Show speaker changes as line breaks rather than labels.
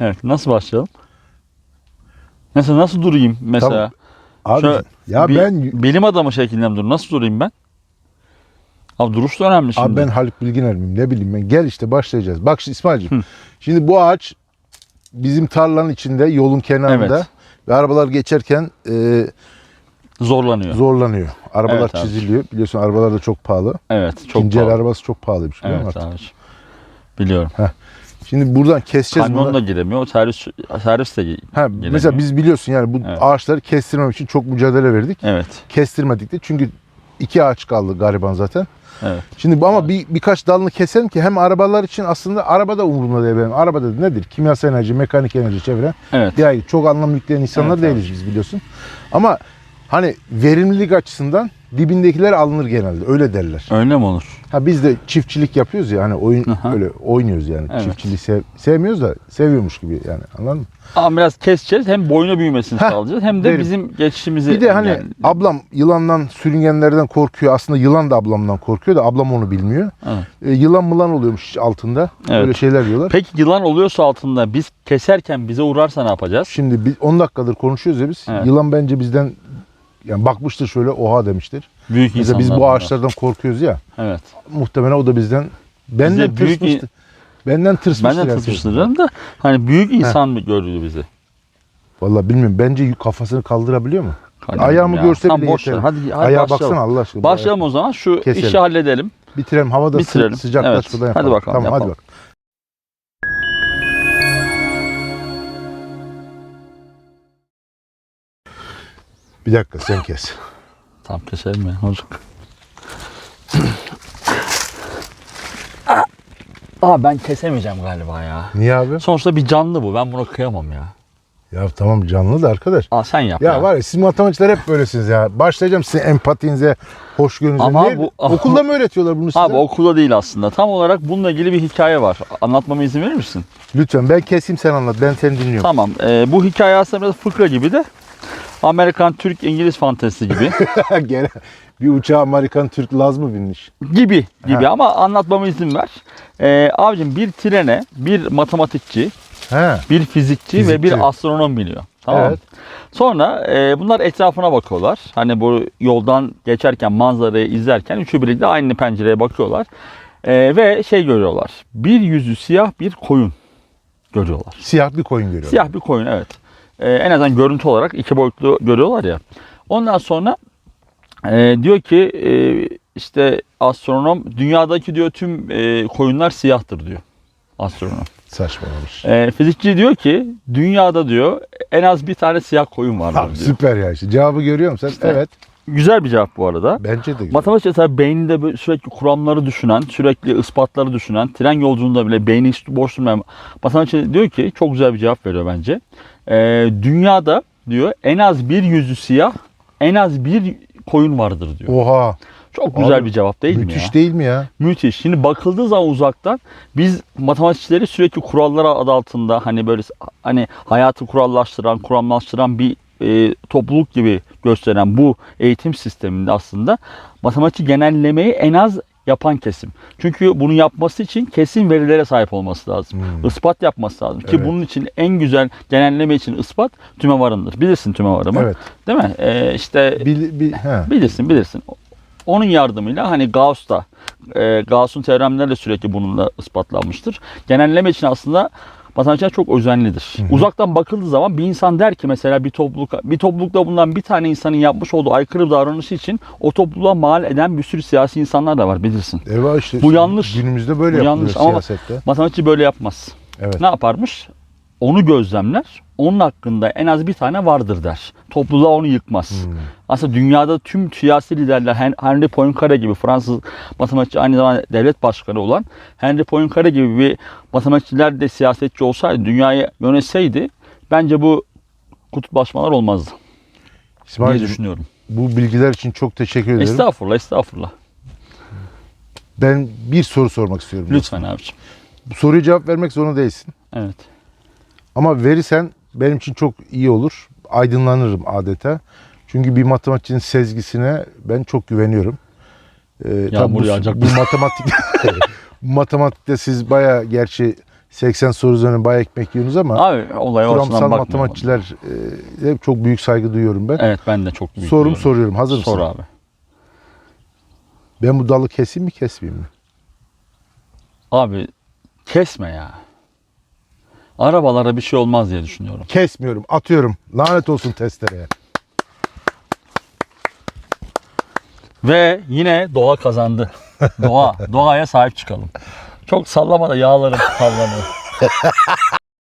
Evet. Nasıl başlayalım? Mesela nasıl durayım mesela?
Abi
Şöyle
ya
bir
ben
bilim adamı şeklinde mi dur? Nasıl durayım ben? Abi duruş da önemli şimdi.
abi ben Haluk Bilginer miyim ne bileyim ben. Gel işte başlayacağız. Bak şimdi İsmail'cim.
Hı.
Şimdi bu ağaç bizim tarlanın içinde yolun kenarında
Evet.
ve arabalar geçerken e,
Zorlanıyor.
zorlanıyor. Arabalar
Evet abi.
çiziliyor. Biliyorsun arabalar da çok pahalı.
Evet. Çok
İkinci
pahalı.
arabası çok pahalıymış biliyor
Evet
musun?
abi. Biliyorum.
Şimdi buradan keseceğiz
Kamyon da giremiyor. Servis, servis de
Ha, mesela biz biliyorsun yani bu
Evet.
ağaçları kestirmemek için çok mücadele verdik.
Evet.
Kestirmedik de çünkü iki ağaç kaldı gariban zaten.
Evet.
Şimdi ama bir birkaç dalını keselim ki hem arabalar için aslında araba da umurumda değil benim. Araba da nedir? Kimyasal enerji, mekanik enerji çeviren.
Evet.
Ya çok anlam yükleyen insanlar
Evet,
değiliz biz biliyorsun. Ama hani verimlilik açısından dibindekiler alınır genelde. Öyle derler.
Öyle mi olur?
Ha biz de çiftçilik yapıyoruz ya hani oyun
Aha.
öyle oynuyoruz yani.
Evet.
Çiftçiliği sev- sevmiyoruz da seviyormuş gibi yani anladın mı?
Ama biraz keseceğiz. Hem boyuna büyümesini
Heh,
sağlayacağız. Hem de
verim.
bizim geçişimizi
Bir de hani
engelle-
ablam yılandan, sürüngenlerden korkuyor. Aslında yılan da ablamdan korkuyor da ablam onu bilmiyor.
Evet.
E, yılan mılan oluyormuş altında.
Evet.
Öyle şeyler diyorlar.
Peki yılan oluyorsa altında biz keserken bize uğrarsa ne yapacağız?
Şimdi biz 10 dakikadır konuşuyoruz ya biz.
Evet.
Yılan bence bizden yani bakmıştır şöyle oha demiştir.
Büyük
Mesela biz bu ağaçlardan korkuyoruz ya.
Evet.
Muhtemelen o da bizden benden
büyük
tırsmıştı. Benden tırsmıştır.
Ben de
yani.
tutuşturacağım da hani büyük insan mı görüyor bizi?
Vallahi bilmiyorum. Bence kafasını kaldırabiliyor mu?
Hadi
Ayağımı
ya.
görse bile
boş ver.
yeter.
Hadi, hadi
Ayağa
başlayalım.
baksana Allah aşkına.
Başlayalım o zaman. Şu
Keselim.
işi halledelim.
Bitirelim. Havada sı-
Bitirelim.
sıcaklaşmadan
Evet.
yapalım.
Hadi bakalım,
Tamam hadi
yapalım.
bak. Bir dakika sen kes.
Tam keselim ya hocam. Aa ben kesemeyeceğim galiba ya.
Niye abi?
Sonuçta bir canlı bu. Ben buna kıyamam ya.
Ya tamam canlı da arkadaş.
Aa sen yap
Ya,
ya.
var ya siz matematikçiler hep böylesiniz ya. Başlayacağım sizin empatinize, hoşgörünüze.
Ama
Niye?
bu-
Okulda mı öğretiyorlar bunu size?
Abi okulda değil aslında. Tam olarak bununla ilgili bir hikaye var. Anlatmama izin verir misin?
Lütfen ben keseyim sen anlat. Ben seni dinliyorum.
Tamam. Ee, bu hikaye aslında biraz fıkra gibi de Amerikan, Türk, İngiliz fantezisi gibi.
Gene bir uçağa Amerikan Türk Laz mı binmiş?
gibi gibi
Ha.
ama anlatmama izin ver. Ee, abicim bir trene bir matematikçi,
He.
bir fizikçi, ve
Fizikçi.
bir astronom biniyor. Tamam?
Evet.
Sonra e, bunlar etrafına bakıyorlar. Hani bu yoldan geçerken manzarayı izlerken üçü birlikte aynı pencereye bakıyorlar. E, ve şey görüyorlar. Bir yüzü siyah bir koyun görüyorlar.
Siyah bir koyun görüyorum.
Siyah bir koyun evet. E, en azından görüntü olarak iki boyutlu görüyorlar ya. Ondan sonra e, diyor ki e, işte astronom dünyadaki diyor tüm e, koyunlar siyahtır diyor. Astronom.
Saçmalamış.
E, fizikçi diyor ki dünyada diyor en az bir tane siyah koyun vardır
Abi,
diyor.
süper ya işte. Cevabı görüyor musun sen?
İşte.
Evet.
Güzel bir cevap bu arada.
Bence de güzel.
Matematik mesela beyninde sürekli kuramları düşünen, sürekli ispatları düşünen, tren yolculuğunda bile beyni hiç boş durmayan matematikçi diyor ki çok güzel bir cevap veriyor bence. Ee, dünyada diyor en az bir yüzü siyah, en az bir koyun vardır diyor.
Oha.
Çok güzel
Abi,
bir cevap değil mi
Müthiş
ya?
değil mi ya?
Müthiş. Şimdi bakıldığı zaman uzaktan biz matematikçileri sürekli kurallar adı altında hani böyle hani hayatı kurallaştıran, kuramlaştıran bir e, topluluk gibi gösteren bu eğitim sisteminde aslında matematik genellemeyi en az yapan kesim. Çünkü bunu yapması için kesin verilere sahip olması lazım.
Hmm.
Ispat yapması lazım. Ki
Evet.
bunun için en güzel genelleme için ispat tümevarındır. Bilirsin tümevarı mı?
Evet.
Değil mi? Ee, işte
Bil, bil, he.
Bilirsin bilirsin. Onun yardımıyla hani Gauss da e, Gauss'un teoremleri de sürekli bununla ispatlanmıştır. Genelleme için aslında matematikçiler çok özenlidir. Uzaktan bakıldığı zaman bir insan der ki mesela bir topluluk bir toplulukta bulunan bir tane insanın yapmış olduğu aykırı davranışı için o topluluğa mal eden bir sürü siyasi insanlar da var bilirsin.
Eyvah işte.
Bu yanlış.
Günümüzde böyle
Bu yanlış ama-
siyasette.
Matematikçi böyle yapmaz.
Evet.
Ne yaparmış? Onu gözlemler. Onun hakkında en az bir tane vardır der. Topluluğa onu yıkmaz.
Hmm.
Aslında dünyada tüm siyasi liderler Hen- Henry Poincaré gibi Fransız matematikçi aynı zamanda devlet başkanı olan Henry Poincaré gibi bir matematikçiler de siyasetçi olsaydı, dünyayı yönetseydi bence bu kutuplaşmalar olmazdı diye
İsmail'cim
düşünüyorum.
bu bilgiler için çok teşekkür ederim.
Estağfurullah, estağfurullah.
Ben bir soru sormak istiyorum.
Lütfen abiciğim.
Bu soruya cevap vermek zorunda değilsin.
Evet.
Ama verirsen benim için çok iyi olur. Aydınlanırım adeta. Çünkü bir matematikçinin sezgisine ben çok güveniyorum. Ee, tabii bu,
yağacak
bu matematik matematikte siz bayağı gerçi 80 soru üzerine bay ekmek yiyorsunuz ama
Abi olaya
kuramsal matematikçiler e, hep çok büyük saygı duyuyorum ben.
Evet ben de çok büyük.
Sorum
biliyorum.
soruyorum. Hazır mısın?
Sor abi.
Ben bu dalı keseyim mi kesmeyeyim mi?
Abi kesme ya. Arabalara bir şey olmaz diye düşünüyorum.
Kesmiyorum. Atıyorum. Lanet olsun testereye.
Ve yine doğa kazandı. Doğa. Doğaya sahip çıkalım. Çok sallama da yağlarım sallanıyor.